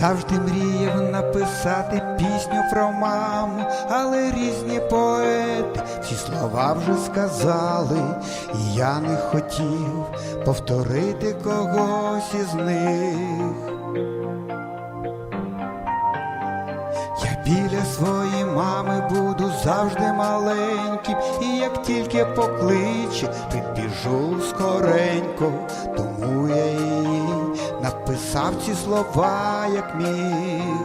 Завжди мріяв написати пісню про маму, але різні поети ці слова вже сказали, і я не хотів повторити когось із них. Я біля своєї мами буду завжди маленьким, і як тільки покличе, підбіжу скоренько, тому я їй написав ці слова, як міг.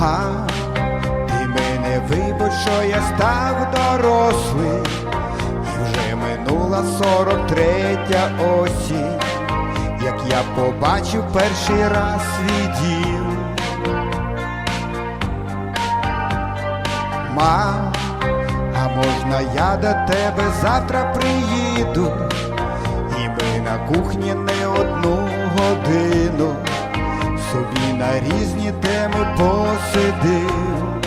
Ма, ти мене вибач, що я став дорослий, і вже минула сорок третя осінь як я побачив перший раз свій дім. Ма, а можна я до тебе завтра приїду, на кухні не одну годину собі на різні теми посидим.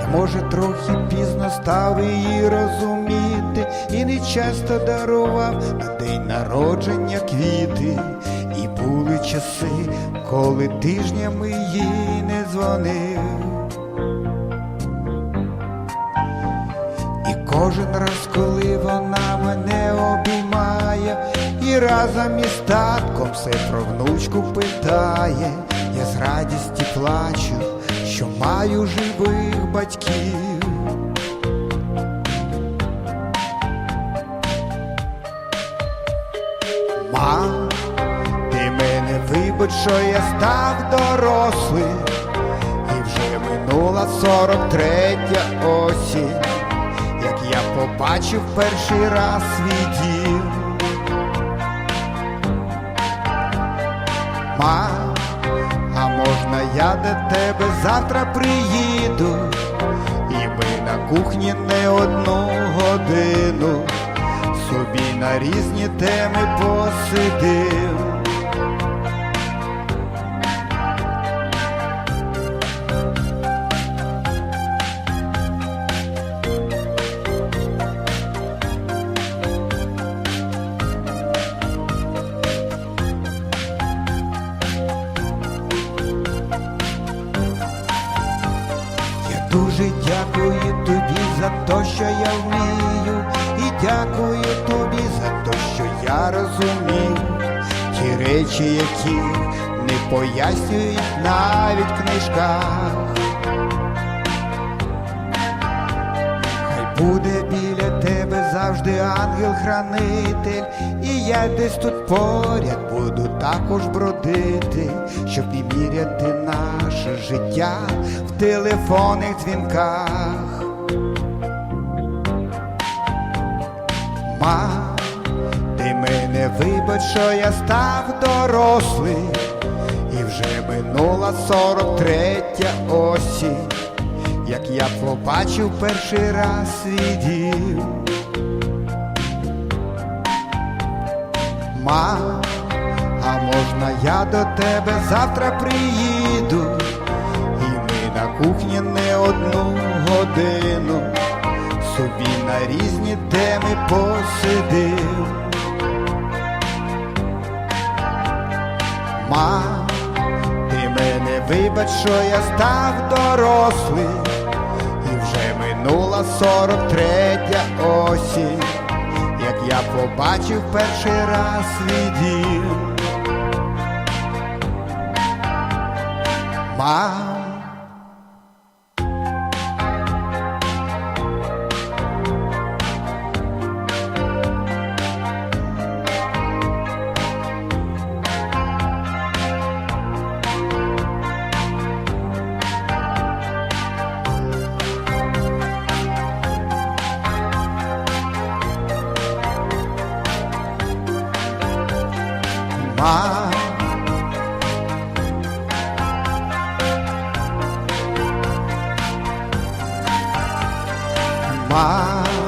Я, може, трохи пізно став її розуміти, і не часто дарував на день народження квіти, і були часи, коли тижнями їй не дзвонив. Кожен раз, коли вона мене обіймає, і разом із татком все про внучку питає, я з радісті плачу, що маю живих батьків. Мам, ти мене вибач, що я став дорослим, і вже минула сорок третя осінь, я побачив перший раз свій. Ма, а можна я до тебе завтра приїду, і ми на кухні не одну годину собі на різні теми посидим. Дуже дякую тобі за те, що я вмію, і дякую тобі за те, що я розумів ті речі, які не пояснюють навіть в книжках. Хай буде біля тебе завжди ангел-хранитель, і я десь тут поряд буду також бродити, щоб не міряти наше життя в телефонних дзвінках. Ма, ти мене вибач, що я став дорослий, і вже минула сорок третя осінь, як я побачив перший раз свій. Ма, а можна я до тебе завтра приїду, кухні не одну годину собі на різні теми посидим. Ма, ти мене вибач, що я став дорослий, і вже минула сорок третя осінь, як я побачив перший раз свій дім. Ма, ма. Ма.